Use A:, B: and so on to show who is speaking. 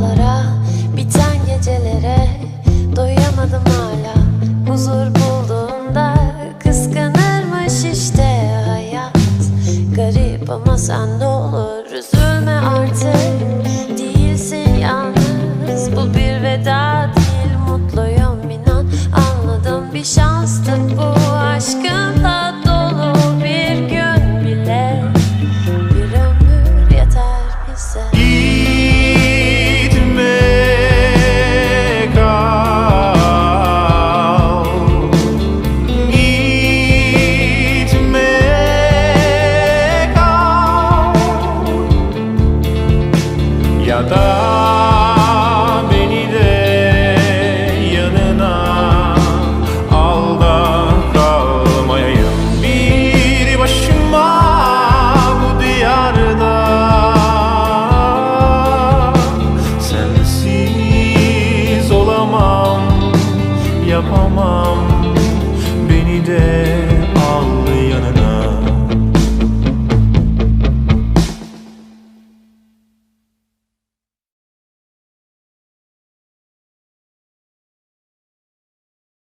A: Sabahlara Biten gecelere doyamadım hala. Huzur bulduğunda kıskanırmış işte hayat. Garip ama sen de olur üzülme artık. Değilsin yalnız bu bir veda değil Mutluyum inan. Anladım bir şanstı bu Aşkınla